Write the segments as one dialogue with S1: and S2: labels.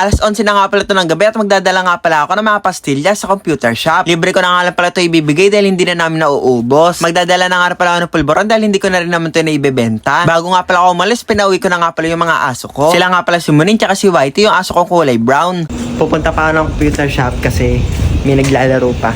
S1: Alas 11 na nga pala ito ng gabi at magdadala nga pala ako ng mga pastilya sa computer shop. Libre ko na nga lang pala ito ibibigay dahil hindi na namin nauubos. Magdadala na nga pala ako ng pulboron dahil hindi ko na rin naman ito na ibebenta. Bago nga pala ako umalis, pinauwi ko na nga pala yung mga aso ko. Sila nga pala si Munin tsaka si Whitey, yung aso kong kulay brown. Pupunta pa ako ng computer shop kasi may naglalaro pa.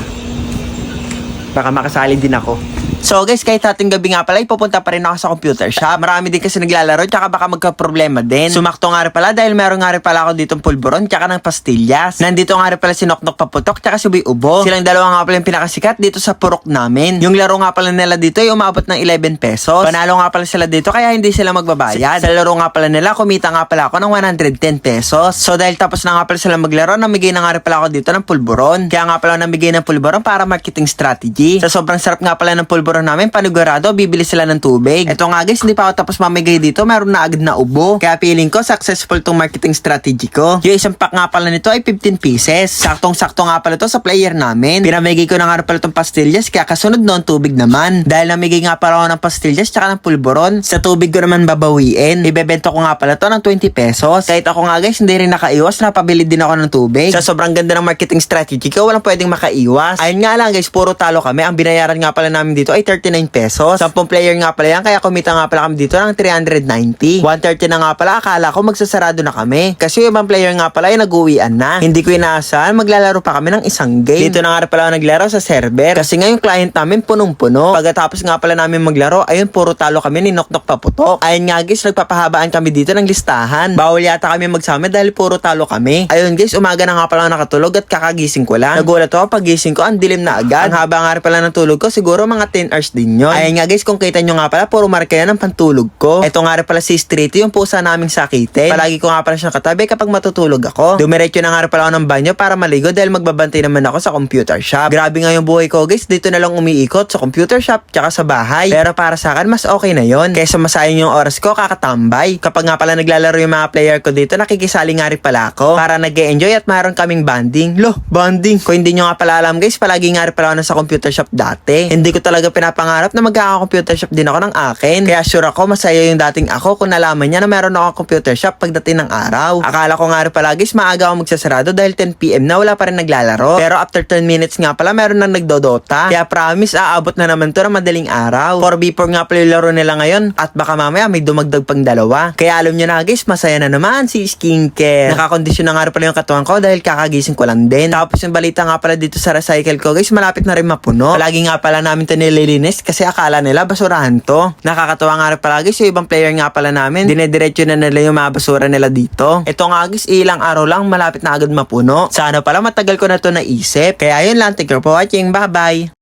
S1: Baka makasali din ako. So guys, kahit ating gabi nga pala, ipupunta pa rin ako sa computer shop. Marami din kasi naglalaro, tsaka baka magka-problema din. Sumakto nga rin pala dahil meron nga rin pala ako ditong pulburon, tsaka ng pastillas. Nandito nga rin pala si Noknok Paputok, tsaka si Boy Ubo. Silang dalawa nga pala yung pinakasikat dito sa purok namin. Yung laro nga pala nila dito ay umabot ng 11 pesos. Panalo nga pala sila dito kaya hindi sila magbabayad. Sa laro nga pala nila, kumita nga pala ako ng 110 pesos. So dahil tapos na nga pala sila maglaro, namigay na nga rin pala ako dito ng pulburon. Kaya nga pala namigay ng pulburon para marketing strategy. Sa sobrang sarap nga pala ng pulburon namin, panigurado, bibili sila ng tubig. Ito nga guys, hindi pa ako tapos mamigay dito, meron na agad na ubo. Kaya feeling ko, successful tong marketing strategy ko. Yung isang pack nga pala nito ay 15 pieces. Saktong-sakto nga pala to sa player namin. Pinamigay ko na nga pala tong pastillas, kaya kasunod noon tubig naman. Dahil namigay nga pala ako ng pastillas tsaka ng pulburon, sa tubig ko naman babawiin. Ibebenta ko nga pala to ng 20 pesos. Kahit ako nga guys, hindi rin nakaiwas, napabili din ako ng tubig. Sa sobrang ganda ng marketing strategy ko, walang pwedeng makaiwas. Ayun nga lang guys, puro talo kami. Ang binayaran nga pala namin dito ay 39 pesos. 10 player nga pala yan, kaya kumita nga pala kami dito ng 390. 130 na nga pala, akala ko magsasarado na kami. Kasi yung ibang player nga pala ay nag-uwian na. Hindi ko inaasahan, maglalaro pa kami ng isang game. Dito na nga pala ako naglaro sa server. Kasi nga yung client namin punong-puno. Pagkatapos nga pala namin maglaro, ayun puro talo kami ni Noknok Paputok. Ayun nga guys, nagpapahabaan kami dito ng listahan. Bawal yata kami magsama dahil puro talo kami. Ayun guys, umaga na nga pala nakatulog at kakagising ko lang. Nagulat ako pagising ko, ang dilim na agad. Ang haba nga pala ng tulog ko, siguro mga 10 hours din yun. Ayun nga guys, kung kita nyo nga pala, puro marka yan ang pantulog ko. Ito nga rin pala si Street, yung pusa naming sakitin. Palagi ko nga pala siyang katabi kapag matutulog ako. Dumiretso na nga rin pala ako ng banyo para maligo dahil magbabantay naman ako sa computer shop. Grabe nga yung buhay ko guys, dito na lang umiikot sa computer shop tsaka sa bahay. Pero para sa akin, mas okay na yon Kaysa masayang yung oras ko, kakatambay. Kapag nga pala naglalaro yung mga player ko dito, nakikisali nga rin pala ako. Para nag enjoy at mayroon kaming banding. Lo, banding. Kung hindi nyo nga pala alam guys, palagi nga rin pala ako nasa computer shop dati. Hindi ko talaga pinapangarap na magkaka-computer shop din ako ng akin. Kaya sure ako, masaya yung dating ako kung nalaman niya na meron ako computer shop pagdating ng araw. Akala ko nga rin pala guys, maaga ako magsasarado dahil 10pm na wala pa rin naglalaro. Pero after 10 minutes nga pala, meron nang nagdodota. Kaya promise, aabot na naman to ng madaling araw. 4v4 nga pala yung laro nila ngayon at baka mamaya may dumagdag pang dalawa. Kaya alam nyo na guys, masaya na naman si skincare. Nakakondisyon na nga rin pala yung katawan ko dahil kakagising ko lang din. Tapos yung balita nga pala dito sa recycle ko guys, malapit na rin mapuno. Palagi nga pala namin to nililinis kasi akala nila basurahan to. Nakakatawa nga rin pala guys, ibang player nga pala namin, dinediretso na nila yung mga basura nila dito. Ito nga guys, ilang araw lang malapit na agad mapuno. Sana pala matagal ko na to naisip. Kaya yun lang, thank you for watching, bye bye!